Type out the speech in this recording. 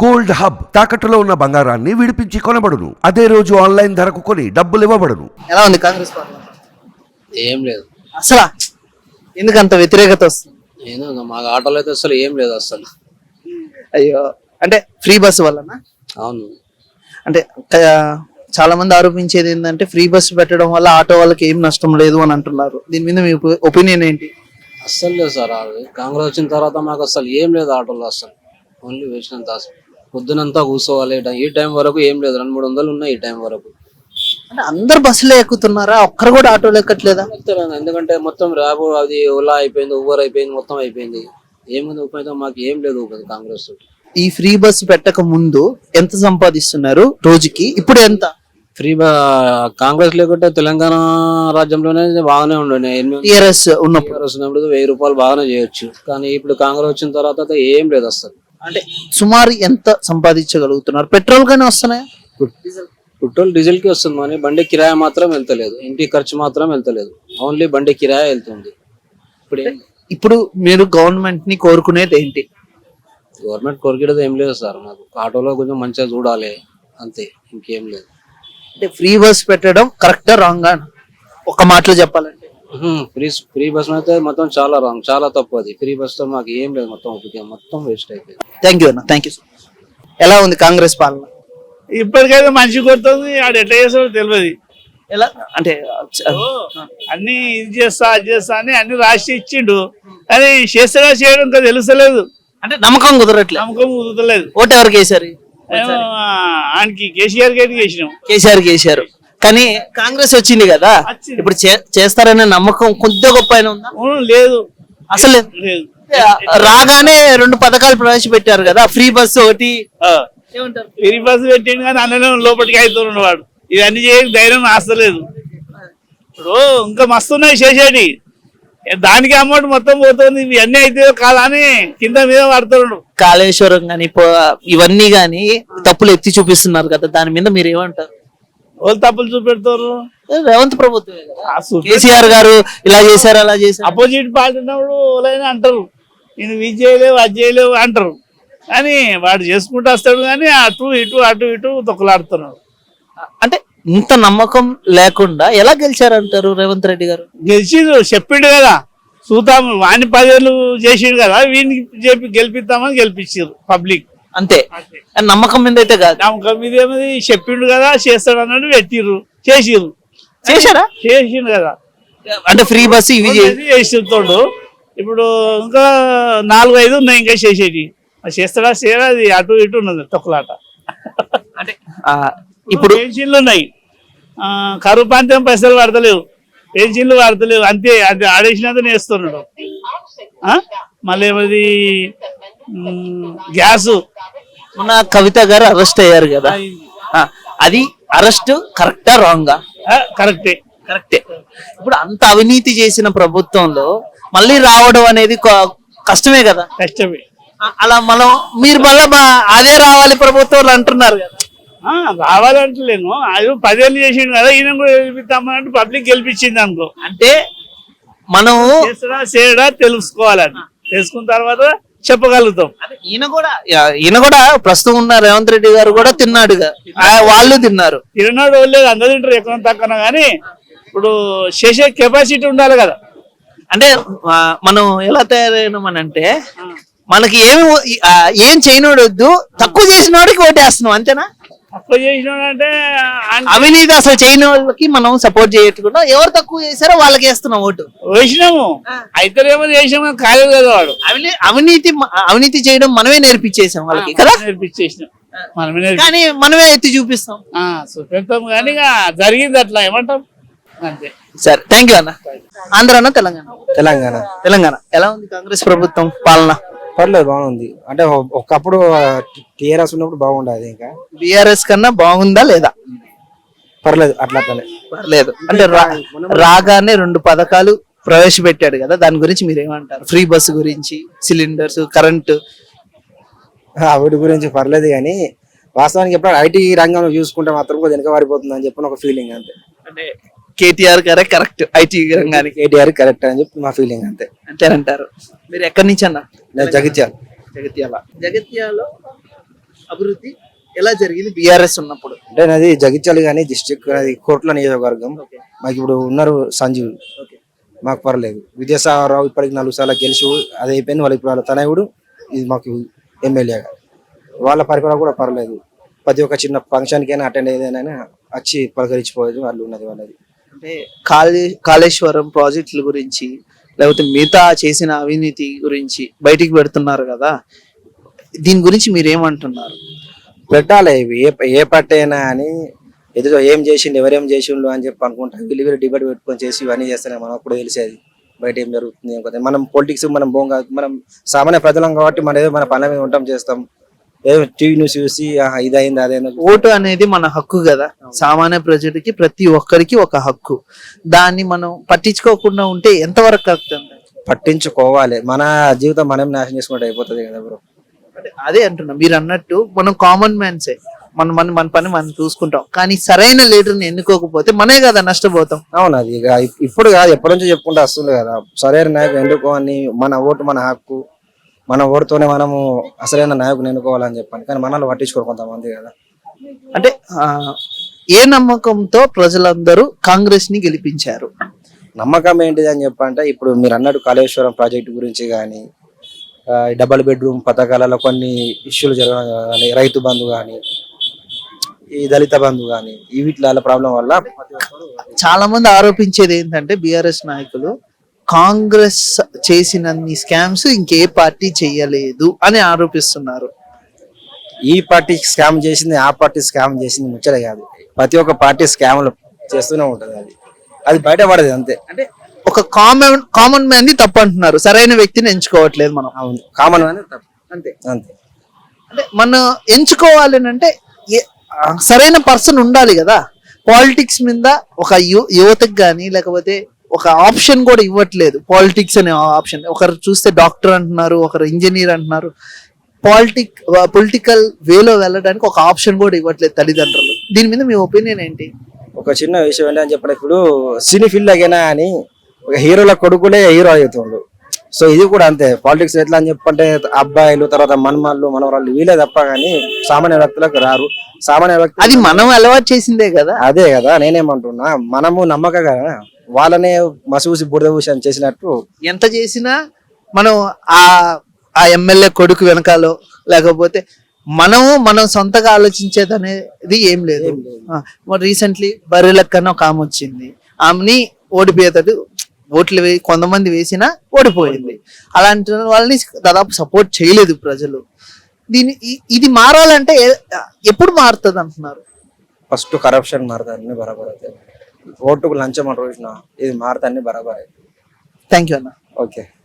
Gold hub తాకట్టులో ఉన్న బంగారాన్ని విడిపించి కొనబడును. అదే రోజు ఆన్లైన్ ధరకు కొని డబ్బులు ఇవ్వబడును. ఎలా ఉంది కాంగ్రెస్ ఏం లేదు. అసలు? ఎందుకంత వ్యతిరేకత వస్తుంది? నేను మాకు ఆటోలో అయితే అసలు ఏం లేదు అసలు. అయ్యో. అంటే ఫ్రీ బస్సు వలన అవును. అంటే ఆ, చాలా మంది ఆరోపించేది ఏంటంటే ఫ్రీ బస్సు పెట్టడం వల్ల ఆటో వాళ్ళకి ఏం నష్టం లేదు అని అంటున్నారు. దీని మీద మీ ఒపీనియన్ ఏంటి? అస్సలు లేదు సార్ అది కాంగ్రెస్ వచ్చిన తర్వాత మాకు అసలు ఏం లేదు ఆటోలో అసలు ఓన్లీ వేసినంత అసలు. పొద్దునంతా కూర్చోవాలి. ఈ టైం- వరకు ఏం లేదు. రెండు మూడు వందలు ఉన్నాయి ఈ టైం వరకు. అంటే అందరు బస్సులో ఎక్కుతున్నారా? ఒక్కరు కూడా ఆటోలో ఎక్కట్లేదా? ఎందుకంటే మొత్తం ర్యాబ్ అది ఓలా అయిపోయింది ఊబర్ అయిపోయింది మొత్తం అయిపోయింది. ఏముంది ఉపయోగం మాకు ఏం లేదు ఉపయోగం కాంగ్రెస్. ఈ ఫ్రీ బస్సు పెట్టక ముందు ఎంత సంపాదిస్తున్నారు రోజుకి? ఇప్పుడు ఎంత? ఫ్రీ కాంగ్రెస్ లేకుంటే తెలంగాణ రాజ్యంలోనే బాగానే ఉండే ఎనిమిది టీఆర్ఎస్ ఉన్నప్పుడు. వెయ్యి రూపాయలు బాగానే చేయొచ్చు. కానీ ఇప్పుడు కాంగ్రెస్ వచ్చిన తర్వాత ఏం లేదు అసలు అంటే సుమారు ఎంత సంపాదించగలుగుతున్నారు? పెట్రోల్ కానీ వస్తున్నాయా? పెట్రోల్ డీజిల్కి వస్తుంది కానీ బండి కిరాయి మాత్రం వెళ్తలేదు. ఇంటి ఖర్చు మాత్రం వెళ్తలేదు. ఓన్లీ బండి కిరాయి వెళ్తుంది. ఇప్పుడు ఇప్పుడు మీరు గవర్నమెంట్ని కోరుకునేది ఏంటి? గవర్నమెంట్ కొరికేది ఏం లేదు సార్ నాకు ఆటోలో కొంచెం మంచిగా చూడాలి. అంతే. ఇంకేం లేదు. అంటే ఫ్రీ బస్ పెట్టడం కరెక్టా రాంగ్ ఒక మాటలో చెప్పాలంటే. ఫ్రీ ఫ్రీ బస్ అయితే మొత్తం చాలా రాంగ్ చాలా తప్పు అది. ఫ్రీ బస్తో మాకు ఏం లేదు మొత్తం ఉపయోగం మొత్తం వేస్ట్ అయిపోయింది. థ్యాంక్ యూ అన్న. థ్యాంక్ యూ ఎలా ఉంది కాంగ్రెస్ పాలన? ఇప్పటికైతే మనిషి కొడుతుంది. ఆడు ఎట్లా చేస్తాడో తెలియదు ఎలా? అంటే అన్ని ఇది చేస్తా అది చేస్తా అని అన్ని రాసి ఇచ్చిండు. కానీ చేస్తాడా చేయడం ఇంకా తెలుస్తలేదు. అంటే నమ్మకం కుదరట్లేదు నమ్మకం కుదరలేదు ఓటు ఎవరికి ఏమో, ఆయనకి కేసీఆర్ గారికి వేసినాం కేసీఆర్కి వేశారు కానీ కాంగ్రెస్ వచ్చింది కదా. ఇప్పుడు చే- చేస్తారనే నమ్మకం కొద్దిగా గొప్ప అయినా ఉందా? అవును, లేదు. అసలు లేదు. రాగానే రెండు పథకాలు ప్రవేశపెట్టారు కదా. ఫ్రీ బస్సు ఒకటి. ఆ, ఏమంటారు? వెరీ బస్ పెట్టిండు కానీ అన్ననే లోపలికి అవుతున్నాడు వాడు ఇవన్నీ చేయక ధైర్యం ఆస్తలేదు ఇప్పుడు ఇంకా మస్తున్నాయి చేసేటి దానికి అమౌంట్ మొత్తం పోతుంది. ఇవన్నీ అయితే కాదా అని కింద మీద పడుతున్నాడు. కాళేశ్వరం గాని పో- ఇవన్నీ గాని తప్పులు ఎత్తి చూపిస్తున్నారు కదా. దాని మీద మీరు ఏమంటారు? వాళ్ళు తప్పులు చూపెడతారు. రేవంత్ చూపె- కేసీఆర్ గారు ఇలా చేశారు అలా చేశారు. అపోజిట్ పార్టీ ఉన్నప్పుడు వాళ్ళైనా అంటారు నేను ఇది చేయలేవు అది చేయలేవు అంటారు. కానీ వాడు చేసుకుంటూ వస్తాడు కానీ అటు ఇటు అటు ఇటు తొక్కలాడుతున్నాడు. అంటే ఇంత నమ్మకం లేకుండా ఎలా గెలిచారంటారు రేవంత్ రెడ్డి గారు? గెలిచిండు చెప్పిండు కదా. చూద్దాం వాణి పదేళ్ళు చేసిండు కదా వీడిని చెప్పి గెలిపిస్తామని గెలిపించారు పబ్లిక్. అంతే. నమ్మకం మీద అయితే కాదు. నమ్మకం మీద ఏమది? చెప్పిండు కదా చేస్తాడు అన్నట్టు పెట్టిర్రు. చేసిర్రు. చేశారా చేసిండు కదా. అంటే ఫ్రీ బస్ ఇవి చేస్తుంటాడు ఇప్పుడు ఇంకా నాలుగు ఐదు ఉన్నాయి ఇంకా చేసేటి చేస్తాడా చేయడా? అది అటు ఇటు ఉన్నది తొక్కలాట. అంటే ఇప్పుడు పెన్షన్లు ఉన్నాయి. ఆ, కరువు ప్రాంతం పైసలు పడతలేవు పెన్షన్లు పడతలేవు అంతే అది ఆడేసినంత నేస్తున్నాడు? మళ్ళీ గ్యాస్. మొన్న కవిత గారు అరెస్ట్ అయ్యారు కదా. అది అరెస్ట్ కరెక్టా రాంగా కరెక్టే. కరెక్టే. ఇప్పుడు అంత అవినీతి చేసిన ప్రభుత్వంలో మళ్ళీ రావడం అనేది కష్టమే కదా. కష్టమే. అలా మనం మీరు మళ్ళీ అదే రావాలి ప్రభుత్వంలో అంటున్నారు కదా. రావాలంటలేను అది పదేళ్ళు చేసిండు కదా ఈయన కూడా గెలిపిస్తామన్నట్టు పబ్లిక్ గెలిపించింది అనుకో. అంటే మనం చేయడా తెలుసుకోవాలని. తెలుసుకున్న తర్వాత చెప్పగలుగుతాం. ఈయన కూడా ఈయన కూడా ప్రస్తుతం ఉన్న రేవంత్ రెడ్డి గారు కూడా తిన్నాడుగా. ఆ, వాళ్ళు తిన్నారు. తిరునాడు లేదు అందరూ తింటారు ఎక్కడ తక్కువ కానీ ఇప్పుడు చేసే కెపాసిటీ ఉండాలి కదా. అంటే మనం ఎలా తయారైనామనంటే మనకి ఏమి ఏం చేయనోడు వద్దు తక్కువ చేసిన వాడికి ఓటేస్తున్నాం అంతేనా? తక్కువ చేసినాడంటే అవినీతి అసలు చేయని వాళ్ళకి మనం సపోర్ట్ చేయకుండా ఎవరు తక్కువ చేశారో వాళ్ళకి వేస్తున్నాం ఓటు. వేసినాము. అయితే ఏమో చేసినాము కాలేదు కదా వాడు. అవినీ- అవినీతి అవినీతి చేయడం మనమే నేర్పించేసాం వాళ్ళకి కదా? నేర్పించేసినాం. మనమే కానీ మనమే ఎత్తి చూపిస్తాం. ఆ, చూపెడతాం కానీ జరిగింది అట్లా ఏమంటాం? అంతే. సరే థ్యాంక్ యూ అన్న. ఆంధ్ర అన్న తెలంగాణ? తెలంగాణ. తెలంగాణ. ఎలా ఉంది కాంగ్రెస్ ప్రభుత్వం పాలన? పర్లేదు బాగుంది అంటే ఒకప్పుడు టీఆర్ఎస్ ఉన్నప్పుడు బాగుండదు ఇంకా బిఆర్ఎస్ కన్నా బాగుందా లేదా పర్లేదు అట్లా పర్లేదు అంటే రా- రాగానే రెండు పథకాలు ప్రవేశపెట్టాడు కదా దాని గురించి మీరు ఏమంటారు ఫ్రీ బస్సు గురించి సిలిండర్స్ కరెంటు వాటి గురించి పర్లేదు కానీ వాస్తవానికి ఎప్పుడు ఐటీ రంగంలో చూసుకుంటే మాత్రం కొద్దిగా వెనక అని చెప్పిన ఒక ఫీలింగ్ అంతే అంటే కేటీఆర్ గారే కరెక్ట్ ఐటీ రంగానికి కేటీఆర్ కరెక్ట్ అని చెప్పి మా ఫీలింగ్ అంతే అంతేనంటారు మీరు ఎక్కడి నుంచి అన్న నేను జగిత్యాల. జగిత్యాల. జగిత్యాలో అభివృద్ధి ఎలా జరిగింది? బిఆర్ఎస్ ఉన్నప్పుడు. అంటే నాది జగిత్యాల కానీ డిస్ట్రిక్ట్ అది కోట్ల నియోజకవర్గం. మాకు ఇప్పుడు ఉన్నారు సంజీవ్. ఓకే. మాకు పర్లేదు. విద్యాసాగరరావు ఇప్పటికి నాలుగు సార్లు గెలిచి అది అయిపోయింది. వాళ్ళకి ఇప్పుడు వాళ్ళ తనయుడు ఇది మాకు ఎమ్మెల్యేగా వాళ్ళ పరిపాలన కూడా పర్లేదు. ప్రతి ఒక్క చిన్న ఫంక్షన్కైనా అటెండ్ ఏదైనా వచ్చి పలకరించిపోయేది వాళ్ళు ఉన్నది వాళ్ళది. అంటే కాళే కాళేశ్వరం ప్రాజెక్టుల గురించి లేకపోతే మిగతా చేసిన అవినీతి గురించి బయటికి పెడుతున్నారు కదా దీని గురించి మీరు ఏమంటున్నారు పెట్టాలి ఇవి ఏ ఏ పార్టీ అయినా అని. ఎదురు ఏం చేసిండు ఎవరేం చేసిండు అని చెప్పి అనుకుంటాం. వీళ్ళు వీళ్ళు డిబేట్ పెట్టుకొని చేసి ఇవన్నీ చేస్తేనే మనకు కూడా తెలిసేది. బయట ఏం జరుగుతుంది ఏం మనం పొలిటిక్స్ మనం పోం కాదు. మనం సామాన్య ప్రజలం కాబట్టి మన ఏదో మన పనుల మీద ఉంటాం చేస్తాం. ఏదో టీవీ న్యూస్ చూసి ఆహా, ఇది అయింది అదైంది ఓటు అనేది మన హక్కు కదా. సామాన్య ప్రజలకి ప్రతి ఒక్కరికి ఒక హక్కు. దాన్ని మనం పట్టించుకోకుండా ఉంటే ఎంతవరకు కరెక్ట్? పట్టించుకోవాలి. మన జీవితం మనం నాశనం చేసుకుంటే అయిపోతుంది కదా బ్రో. అదే అంటున్నా మీరు అన్నట్టు మనం కామన్ మ్యాన్సే మన మన మన పని మనం చూసుకుంటాం. కానీ సరైన లీడర్ని ఎన్నుకోకపోతే మనే కదా నష్టపోతాం. అవును అది ఇక ఇప్- ఇప్పుడు కాదు ఎప్పటి నుంచో చెప్పుకుంటూ వస్తుంది కదా. సరైన నాయకుడు ఎన్నుకో అని మన ఓటు మన హక్కు. మన ఓటుతోనే మనము అసలైన నాయకుని ఎన్నుకోవాలని చెప్పాను. కానీ మనల్ని పట్టించుకోరు కొంతమంది కదా. అంటే ఏ నమ్మకంతో ప్రజలందరూ కాంగ్రెస్ని గెలిపించారు? నమ్మకం ఏంటిది అని చెప్పంటే ఇప్పుడు మీరు అన్నట్టు కాళేశ్వరం ప్రాజెక్ట్ గురించి కానీ డబల్ బెడ్రూమ్ పథకాలలో కొన్ని ఇష్యూలు జరగడం కానీ రైతు బంధు కానీ ఈ దళిత బంధు కానీ ఈ వీటిల ప్రాబ్లం వల్ల చాలా మంది ఆరోపించేది ఏంటంటే బిఆర్ఎస్ నాయకులు కాంగ్రెస్ చేసినన్ని స్కామ్స్ ఇంకే పార్టీ చేయలేదు అని ఆరోపిస్తున్నారు. ఈ పార్టీ స్కామ్ చేసింది ఆ పార్టీ స్కామ్ చేసింది ముచ్చట కాదు. ప్రతి ఒక్క పార్టీ స్కామ్లు చేస్తూనే ఉంటది అది. అది బయటపడదు అంతే. అంటే ఒక కామన్ కామన్ మ్యాన్ని తప్పు అంటున్నారు. సరైన వ్యక్తిని ఎంచుకోవట్లేదు మనం. అవును. కామన్ తప్పు. అంతే. అంతే. అంటే మనం ఎంచుకోవాలి అంటే సరైన పర్సన్ ఉండాలి కదా. పాలిటిక్స్ మీద ఒక యువతకు కానీ లేకపోతే ఒక ఆప్షన్ కూడా ఇవ్వట్లేదు. పాలిటిక్స్ అనే ఆప్షన్ ఒకరు చూస్తే డాక్టర్ అంటున్నారు ఒకరు ఇంజనీర్ అంటున్నారు. పాలిటిక్ పొలిటికల్ వేలో వెళ్ళడానికి ఒక ఆప్షన్ కూడా ఇవ్వట్లేదు తల్లిదండ్రులు. దీని మీద మీ ఒపీనియన్ ఏంటి? ఒక చిన్న విషయం ఏంటని చెప్పడం. ఇప్పుడు సినీ ఫీల్డ్ అయినా అని ఒక హీరోల కొడుకులే హీరో అవుతుండు సో ఇది కూడా అంతే. పాలిటిక్స్ ఎట్లా అని చెప్పంటే అబ్బాయిలు తర్వాత మనమాళ్ళు మనవరాళ్ళు వీలే తప్ప కానీ సామాన్య వ్యక్తులకు రారు. సామాన్య వ్యక్తి అది మనం అలవాటు చేసిందే కదా. అదే కదా నేనేమంటున్నా. మనము నమ్మకగా వాళ్ళనే మసూసి బురద పూసి చేసినట్టు ఎంత చేసినా మనం ఆ ఆ ఎమ్మెల్యే కొడుకు వెనకాలో లేకపోతే మనము మనం సొంతగా ఆలోచించేది అనేది ఏం లేదు. మరి రీసెంట్లీ బర్రెలక్కన ఒక ఆమె వచ్చింది. ఆమెని ఓడిపోయేటట్టు ఓట్లు వే కొంతమంది వేసినా ఓడిపోయింది. అలాంటి వాళ్ళని దాదాపు సపోర్ట్ చేయలేదు ప్రజలు. దీని ఇది మారాలంటే ఎప్పుడు మారుతుంది అంటున్నారు? ఫస్ట్ కరప్షన్ మారుతాన్ని బరాబర్ ఓటుకు లంచం అని రోజున ఇది మారుతాన్ని బరాబర్. థ్యాంక్ యూ అన్న. ఓకే.